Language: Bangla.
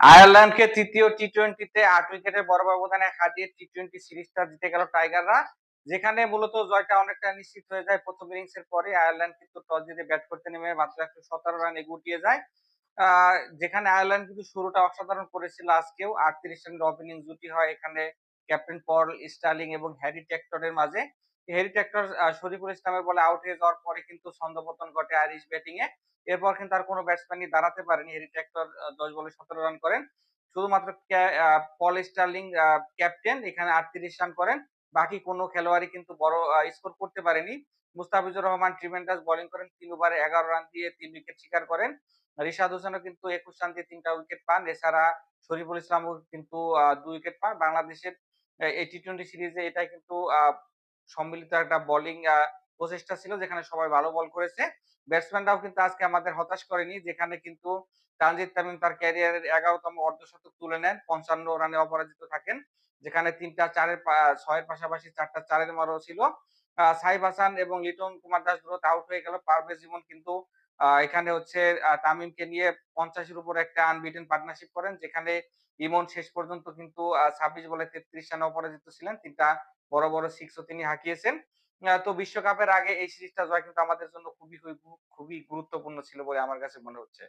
আয়ারল্যান্ডকে তৃতীয় টি টোয়েন্টিতে আট উইকেটে বড় ব্যবধানে হারিয়ে টি টোয়েন্টি সিরিজটা জিতে গেল টাইগাররা, যেখানে মূলত জয়টা অনেকটা নিশ্চিত হয়ে যায়। প্রথম ইনিংস এর পরে আয়ারল্যান্ড কিন্তু টস জিতে ব্যাট করতে নেমে মাত্র একশো সতেরো রানে গুটিয়ে যায়। যেখানে আয়ারল্যান্ড কিন্তু শুরুটা অসাধারণ করেছিল আজকেও। আটত্রিশ রানের ওপেনিং জুটি হয় এখানে ক্যাপ্টেন পল স্টার্লিং এবং হ্যারি টেক্টরের মাঝে। টেক্টর আহ, শরীফুল ইসলামের বলে আউট হয়ে যাওয়ার পরে কিন্তু ছন্দপতন ঘটে আইরিশ ব্যাটিং এ। এরপর কিন্তু আর কোনো ব্যাটসম্যানই দাঁড়াতে পারেনি। হ্যারি টেক্টর দশ বলে সতেরো রান করেন। শুধুমাত্র পল স্টার্লিং ক্যাপ্টেন এখানে আটত্রিশ রান করেন। বাকি কোনো খেলোয়াড়ই কিন্তু বড় স্কোর করতে পারেনি। মুস্তাফিজুর রহমান ট্রিমেন্ডাস বোলিং করেন। তিন ওভারে এগারো রান দিয়ে তিন উইকেট শিকার করেন। রিশাদ হোসেনও কিন্তু একুশ রান দিয়ে তিনটা উইকেট পান। এছাড়া শরীফুল ইসলামও কিন্তু দুই উইকেট পান। বাংলাদেশের এই টি টোয়েন্টি সিরিজে এটাই কিন্তু সম্মিলিত একটা বোলিং প্রচেষ্টা ছিল যেখানে সবাই ভালো বল করেছে। ব্যাটসম্যানরাও কিন্তু আজকে আমাদের হতাশ করেনি, যেখানে কিন্তু তানজিদ তামিম তার ক্যারিয়ারের এগারোতম অর্ধশতক তুলে নেন, পঞ্চান্ন রানে অপরাজিত থাকেন, যেখানে তিনটা চারের ছয়ের পাশাপাশি চারটা চারের মারও ছিল। সাইফ হাসান এবং লিটন কুমার দাস দ্রুত আউট হয়ে গেল, পারভেজ জীবন কিন্তু এখানে হচ্ছে তামিমকে নিয়ে পঞ্চাশের উপর একটা আনবিটেন পার্টনারশিপ করেন, যেখানে ইমন শেষ পর্যন্ত কিন্তু ছাব্বিশ বলে তেত্রিশ রানে অপরাজিত ছিলেন। তিনটা বড় বড় সিক্সও তিনি হাঁকিয়েছেন। তো বিশ্বকাপের আগে এই সিরিজটা জয় কিন্তু আমাদের জন্য খুবই খুবই খুবই গুরুত্বপূর্ণ ছিল বলে আমার কাছে মনে হচ্ছে।